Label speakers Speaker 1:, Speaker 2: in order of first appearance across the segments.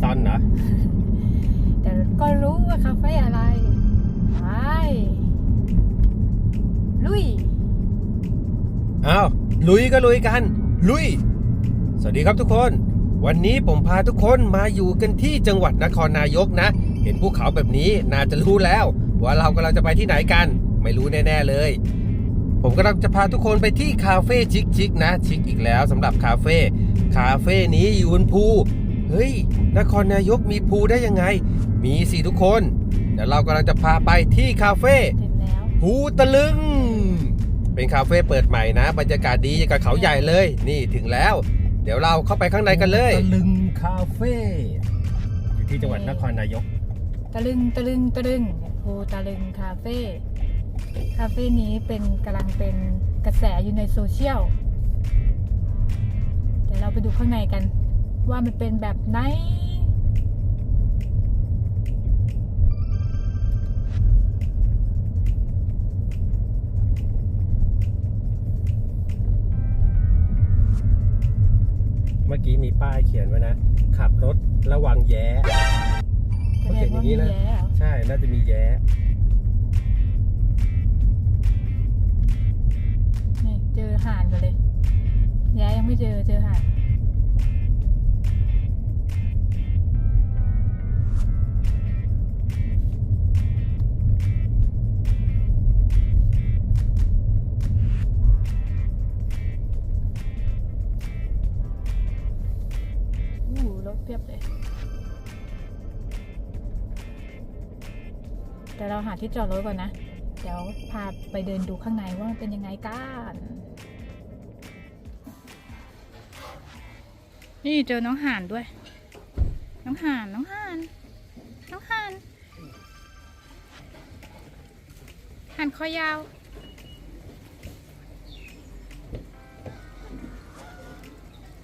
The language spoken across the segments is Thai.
Speaker 1: ซอนเหรอ
Speaker 2: แต่ก็รู้ว่าคาเฟ่อะไรไปลุย
Speaker 1: อ้าว ลุยก็ลุยกัน ลุย สวัสดีครับทุกคน วันนี้ผมพาทุกคนมาอยู่กันที่จังหวัดนครนายกนะ เห็นภูเขาแบบนี้น่าจะรู้แล้ว ว่าเรากำลังจะไปที่ไหนกัน ไม่รู้แน่ ๆ เลย ผมกำลังจะพาทุกคนไปที่คาเฟ่ชิคๆนะ ชิคอีกแล้วสำหรับคาเฟ่คาเฟ่นี้อยู่บนภู เฮ้ย นครนายกมีภูได้ยังไง มีสิทุกคน เดี๋ยวเรากำลังจะพาไปที่คาเฟ่
Speaker 2: ถึงแล้ว
Speaker 1: ภูตะลึง เป็นคาเฟ่เปิดใหม่นะ บรรยากาศดีอย่างกับเขาใหญ่เลย นี่ถึงแล้ว เดี๋ยวเราเข้าไปข้างในกันเลยตะลึงคาเฟ่อยู่ที่จังหวัดนครนายก
Speaker 2: ตะลึงตะลึงตะลึงโพตะลึงคาเฟ่คาเฟ่นี้เป็นกำลังเป็นกระแสอยู่ในโซเชียลเดี๋ยวเราไปดูข้างในกัน ว่ามันเป็นแบบไหน
Speaker 1: เมื่อกี้มีป้ายเขียนไว้นะ ขับรถระวังแย้เขาเขียนอย่างนี้นะ
Speaker 2: แสดงว่ามีแย่เหรอ
Speaker 1: ใช่ น่าจะมีแย้
Speaker 2: นี่เจอห่านกันเลย แย่ยังไม่เจอ เจอห่านาที่จอดรถก่อนนะ เดี๋ยวพาไปเดินดูข้างในว่ามันเป็นยังไงกันนี่เจอน้องห่านด้วย น้องห่าน น้องห่าน น้องห่าน ห่านคอยาว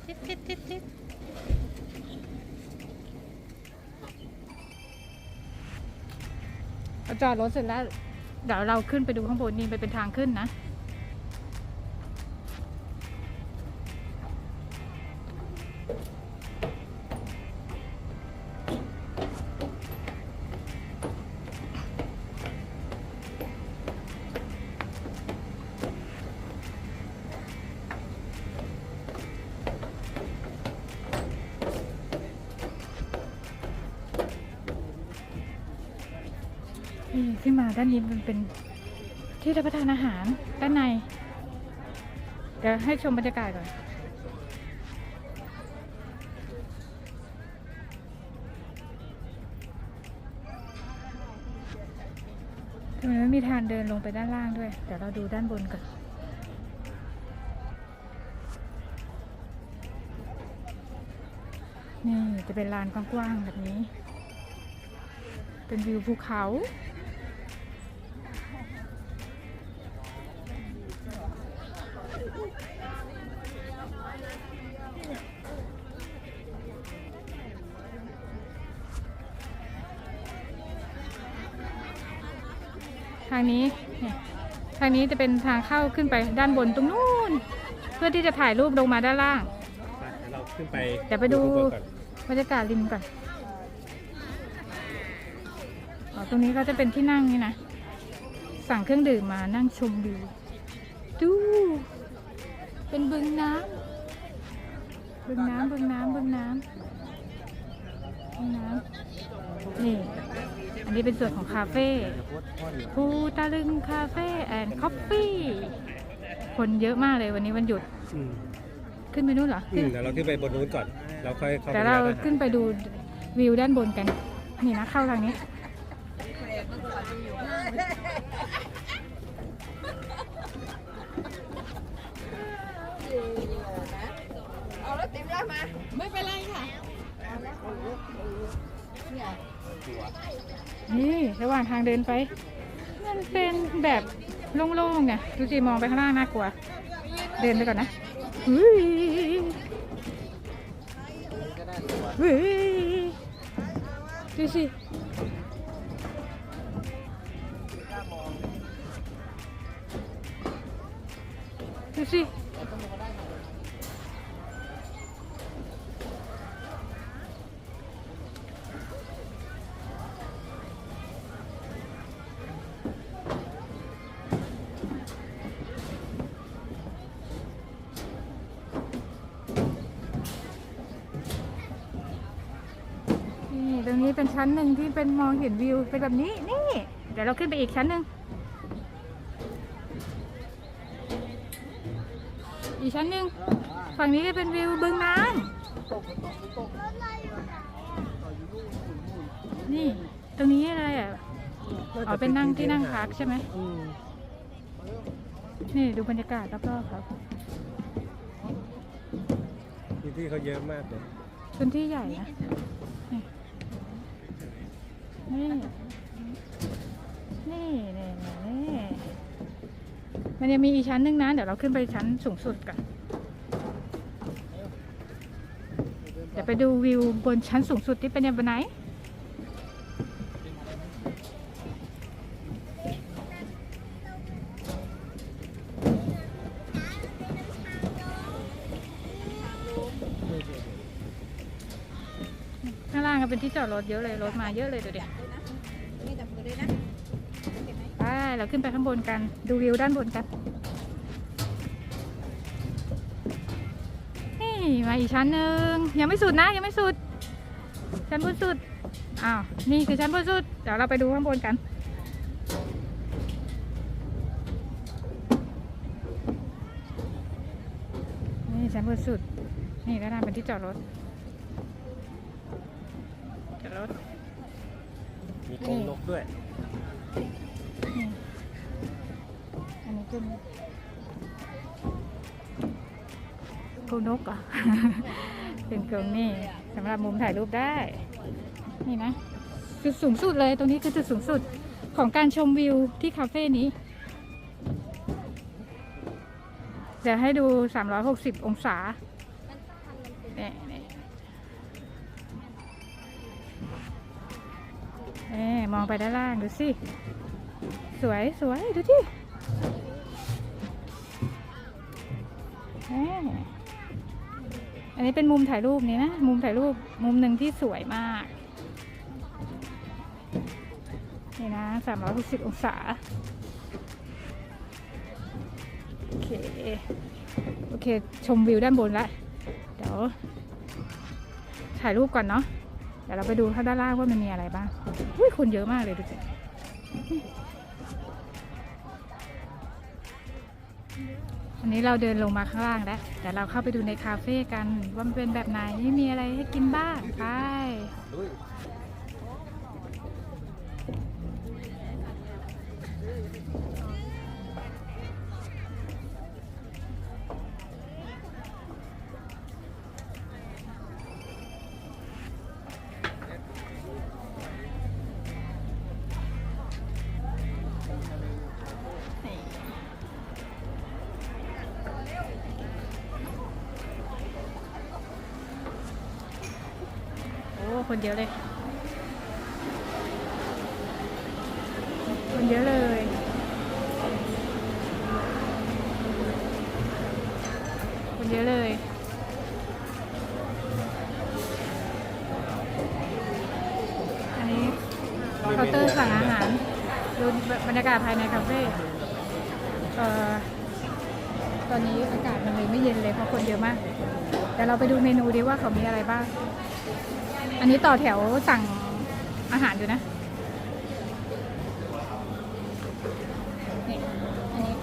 Speaker 2: ติดติดติดติด เราจอดรถเสร็จแล้วเดี๋ยวเราขึ้นไปดูข้างบนนี่ไปเป็นทางขึ้นนะานนี้มันเป็นที่รับประทานอาหารด้านใน เดี๋ยวให้ชมบรรยากาศก่อนทำไมไม่มีทางเดินลงไปด้านล่างด้วย เดี๋ยวเราดูด้านบนก่อนนี่จะเป็นลานกว้างๆแบบนี้ เป็นวิวภูเขาางนี้เนี่ยทางนี้จะเป็นทางเข้าขึ้นไปด้านบนตรงนู้น เพื่อที่จะถ่ายรูปลงมาด้านล่าง
Speaker 1: เราขึ้นไป
Speaker 2: เดี๋ยวไปดู
Speaker 1: ข้างบนก่อน
Speaker 2: บรรยากาศริมก่อนอ๋อตรงนี้ก็จะเป็นที่นั่งนี่นะ สั่งเครื่องดื่มมานั่งชมวิวดู เป็นบึงน้ำบึงน้ำบึงน้ำบึงน้ำบึงน้ำนี่ อันนี้เป็นส่วนของคาเฟ่ภูตะลึงคาเฟ่แอนด์คอฟฟี่คนเยอะมากเลยวันนี้วันหยุด
Speaker 1: อืม
Speaker 2: ขึ้นไปนู่นเหรอ
Speaker 1: อืมเดี๋ยวเราขึ้นไปบนนู้นก่อนเราค่อยเข้าไป
Speaker 2: แต่เรา
Speaker 1: ด้นห
Speaker 2: ขึ้นไปดูวิวด้านบนกัน นี่นะเข้าทางนี้
Speaker 3: เอาแล้วติมได้มาไม่เป็นไรค่ะ
Speaker 2: นี่ระหว่างทางเดินไป มันเป็นแบบโล่งๆไงดูสิมองไปข้างล่างน่ากลัว เดินไปก่อนนะอุ้ยอุ้ยดูสิ เป็นชั้นหนึ่งที่เป็นมองเห็นวิวเป็นแบบนี้นี่ เดี๋ยวเราขึ้นไปอีกชั้นหนึ่งอีกชั้นหนึ่งฝั่งนี้ก็เป็นวิวบึงน้ำนี่ ตรงนี้อะไรอะอ๋อเป็นนั่งที่นั่งพักใช่ไหม
Speaker 1: อืม
Speaker 2: นี่ดูบรรยากาศรอบๆครับ
Speaker 1: พื้นที่เขาเยอะมากเลย
Speaker 2: พื้นที่ใหญ่นะ นี่ นี่นี่นี่มันยังมีอีกชั้นหนึ่งนะ เดี๋ยวเราขึ้นไปชั้นสูงสุดกันเดี๋ยวไปดูวิวบนชั้นสูงสุดที่เป็นยังไงข้างล่างก็เป็นที่จอดรถเยอะเลย รถมาเยอะเลยดูดิ
Speaker 3: นี่
Speaker 2: เราขึ้นไปข้างบนกัน ดูวิวด้านบนกัน นี่มาอีกชั้นหนึ่งยังไม่สุดนะยังไม่สุด ชั้นบนสุด อ้าว นี่คือชั้นบนสุด เดี๋ยวเราไปดูข้างบนกันนี่ชั้นบนสุด นี่ด้านล่างเป็นที่จอดรถ จอดรถ
Speaker 1: มีกรงนกด้วย
Speaker 2: นี่อันนี้ เป็นกรงนกอะ เป็นกรงนี่สำหรับมุมถ่ายรูปได้ นี่นะจุดสูงสุดเลยตรงนี้คือจุดสูงสุดของการชมวิวที่คาเฟ่นี้ เดี๋ยวให้ดู 360 องศาเนี่ยเนี่ยมองไปด้านล่างดูสิ สวยสวยดูที่ อันนี้เป็นมุมถ่ายรูปนี่นะ มุมถ่ายรูปมุมหนึ่งที่สวยมาก นี่นะสามร้อยหกสิบองศา โอเค โอเค ชมวิวด้านบนละ เดี๋ยว ถ่ายรูปก่อนเนาะ เดี๋ยวเราไปดูข้างด้านล่างว่ามันมีอะไรบ้างอุ้ยคนเยอะมากเลยดูสิันนี้เราเดินลงมาข้างล่างแล้วแต่เราเข้าไปดูในคาเฟ่กันว่ามันเป็นแบบไหนมีอะไรให้กินบ้างไป คนเยอะเลย คนเยอะเลย คนเยอะเลยอันนี้เคาน์เตอร์สั่งอาหารดูบรรยากาศภายในคาเฟ่เอ่อตอนนี้อากาศมันเลยไม่เย็นเลยเพราะคนเยอะมากเดี๋ยวเราไปดูเมนูดีว่าเขามีอะไรบ้าง อันนี้ต่อแถวสั่งอาหารอยู่นะนี่อันนี้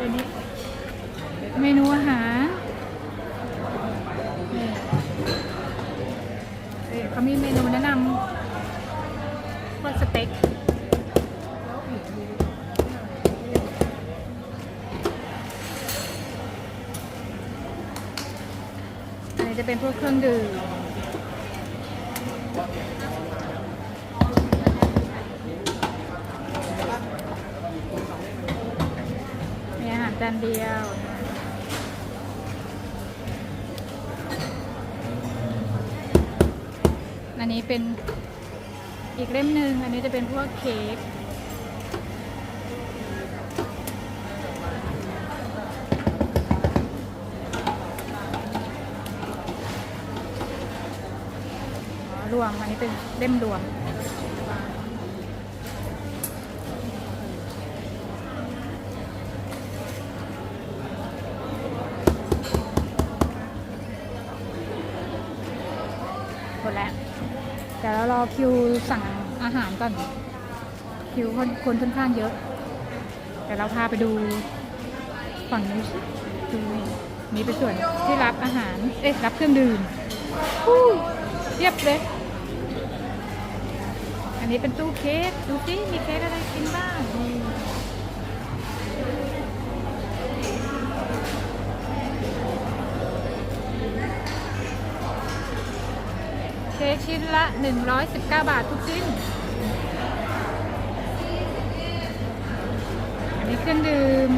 Speaker 2: อันนี้ เมนูอาหารนี่เอ้ยเขามีเมนูแนะนำพวกสเต็กอันนี้จะเป็นพวกเครื่องดื่ม อันนี้เป็นอีกเล่มหนึ่งอันนี้จะเป็นพวกเค้กรวมอันนี้เป็นเล่มรวม ดแล้วเดี๋ยวเรารอคิวสั่งอาหารก่อน คิวคนคนค่อนข้างเยอะเดี๋ยวเราพาไปดูฝั่งนี้ดูนี่เป็นส่วนที่รับอาหาร เอ๊ะรับเครื่องดื่มเรียบเลย อันนี้เป็นตู้เค้ก ดูสิมีเค้กอะไรกินบ้าง นี่เค้กชิ้นละ 119 บาททุกชิ้น อันนี้เครื่องดื่ม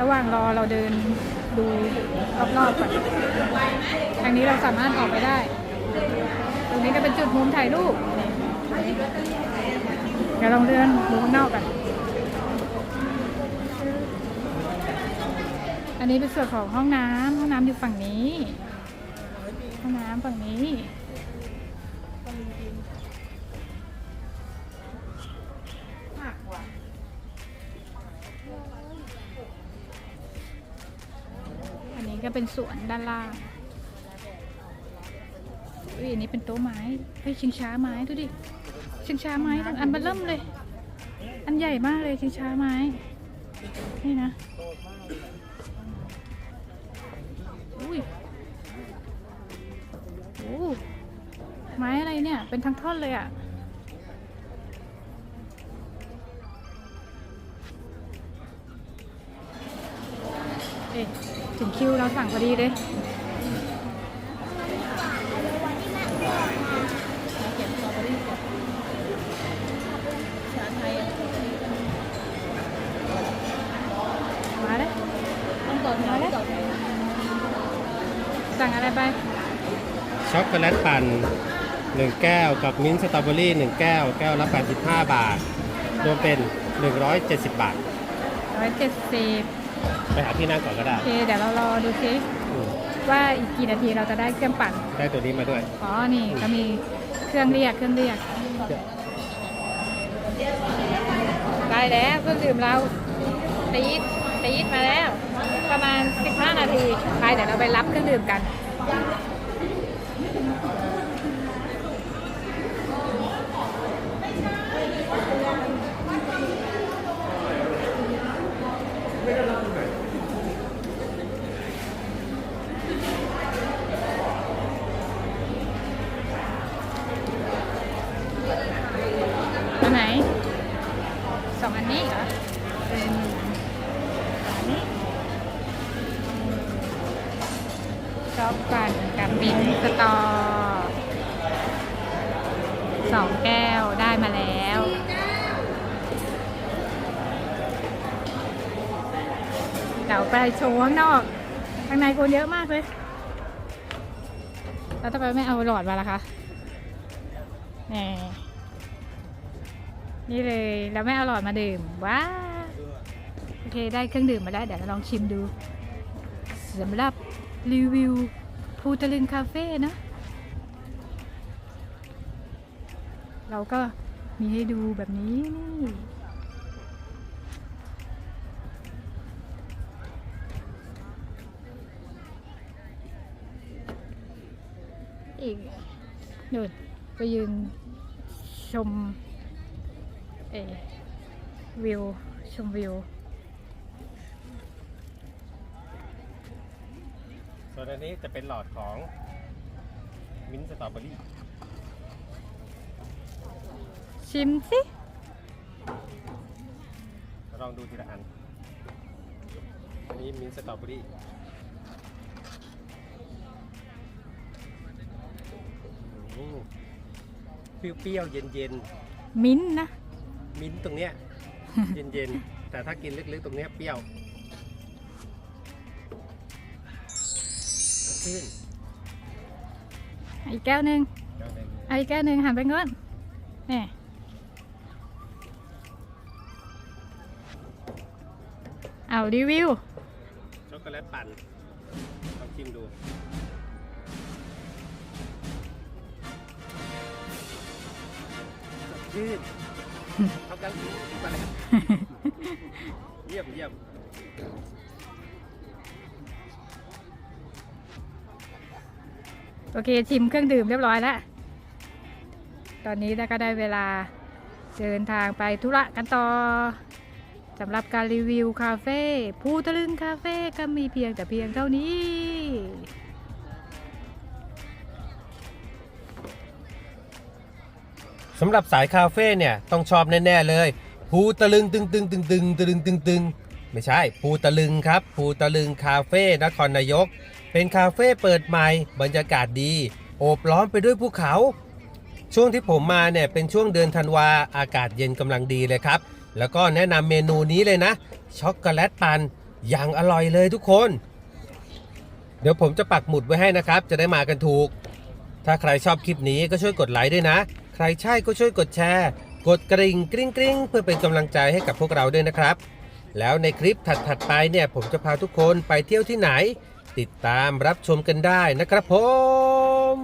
Speaker 2: ระหว่างรอเราเดินดูรอบๆก่อนทางนี้เราสามารถออกไปได้ ตรงนี้ก็เป็นจุดมุมถ่ายรูปเดี๋ยวลองเดินดูข้างนอกกัน อันนี้เป็นส่วนของห้องน้ำห้องน้ำอยู่ฝั่งนี้ ห้องน้ำฝั่งนี้ อันนี้ก็เป็นสวนด้านล่างอุ้ยอันนี้เป็นโต๊ะไม้เฮ้ยชิงช้าไม้ดูดิชิงช้าไม้ทั้งอันเบอร์เริ่มเลย อันใหญ่มากเลยชิงช้าไม้นี่นะ อุ้ยโอ้ไม้อะไรเนี่ย เป็นทั้งท่อนเลยอะ่ะเอ๊ะถึงคิวเราสั่งพอดีเลยมาเลยต้องกดมาเลย สั่งอะไรไป
Speaker 1: ช็อกโกแลตปั่น1แก้วกับมิ้นท์สตรอเบอรี่1แก้ว แก้วละ85 บาท รวมเป็น 170 บาท
Speaker 2: ร้อยเจ็ดสิบ
Speaker 1: ไปหาที่นั่งก่อนก็ได้
Speaker 2: โอเค เดี๋ยวเรารอดูซิ
Speaker 1: อืม
Speaker 2: ว่าอีกกี่นาทีเราจะได้เครื่องปั่น
Speaker 1: ได้ตัวนี้มาด้วย
Speaker 2: อ๋อ นี่ก็มีเครื่องเรียกเครื่องเรียก ได้แล้วเครื่องดื่มเราตีดตีดมาแล้ว ประมาณ 15 นาที ไปเดี๋ยวเราไปรับเครื่องดื่มกัน ช็อกปั่นกับมิ้นสตอสองแก้วได้มาแล้ว เดี๋ยวไปโชว์ข้างนอก ข้างในคนเยอะมากเลยแล้วทำไมไม่เอาหลอดมาล่ะคะแหมนี่เลยแล้วไม่เอาหลอดมาดื่มว้าโอเคได้เครื่องดื่มมาแล้ว เดี๋ยวเราลองชิมดู สำหรับรีวิวภูตะลึงคาเฟ่นะ เราก็มีให้ดูแบบนี้นี่อีกนู่นไปยืนชมเอวิว ชมวิว
Speaker 1: ส่วนอันนี้จะเป็นหลอดของมิ้นท์สตรอเบอรี่
Speaker 2: ชิมสิ
Speaker 1: ลองดูทีละอัน อันนี้มิ้นท์สตรอเบอรี่อืมเปรี้ยวๆ เย็น
Speaker 2: มิ้นท์นะ
Speaker 1: ๆ มิ้นท์ตรงเนี้ย เย็นๆ แต่ถ้ากินลึกๆ ตรงเนี้ยเปรี้ยว ขึ้น
Speaker 2: อีกแก้วหนึ่ง
Speaker 1: แล้วใน
Speaker 2: เอาอีกแก้วหนึ่งหันไปเงินนี่เอารีวิว
Speaker 1: ช็อกโกแลตปั่นลองชิมดูสดชื่นเท่ากันไปแล้วเยี่ยมเยี่ยม
Speaker 2: โอเคชิมเครื่องดื่มเรียบร้อยแล้ว ตอนนี้ก็ได้เวลาเดินทางไปธุระกันต่อสำหรับการรีวิวคาเฟ่ภูตะลึงคาเฟ่ก็มีเพียงแต่เพียงเท่านี้
Speaker 1: สำหรับสายคาเฟ่เนี่ย ต้องชอบแน่ ๆ เลยภูตะลึงตึงตึงตึงตึงตะลึงตึงตึงไม่ใช่ภูตะลึงครับภูตะลึงคาเฟ่นครนายก เป็นคาเฟ่เปิดใหม่ บรรยากาศดี โอบล้อมไปด้วยภูเขา ช่วงที่ผมมาเนี่ยเป็นช่วงเดือนธันวาอากาศเย็นกำลังดีเลยครับ แล้วก็แนะนำเมนูนี้เลยนะช็อกโกแลตปันอย่างอร่อยเลยทุกคน เดี๋ยวผมจะปักหมุดไว้ให้นะครับ จะได้มากันถูก ถ้าใครชอบคลิปนี้ก็ช่วยกดไลค์ด้วยนะ ใครใช่ก็ช่วยกดแชร์ กดกระดิ่งกริ๊งกริ๊งเพื่อเป็นกำลังใจให้กับพวกเราด้วยนะครับ แล้วในคลิปถัดๆไปเนี่ยผมจะพาทุกคนไปเที่ยวที่ไหน ติดตามรับชมกันได้นะครับผม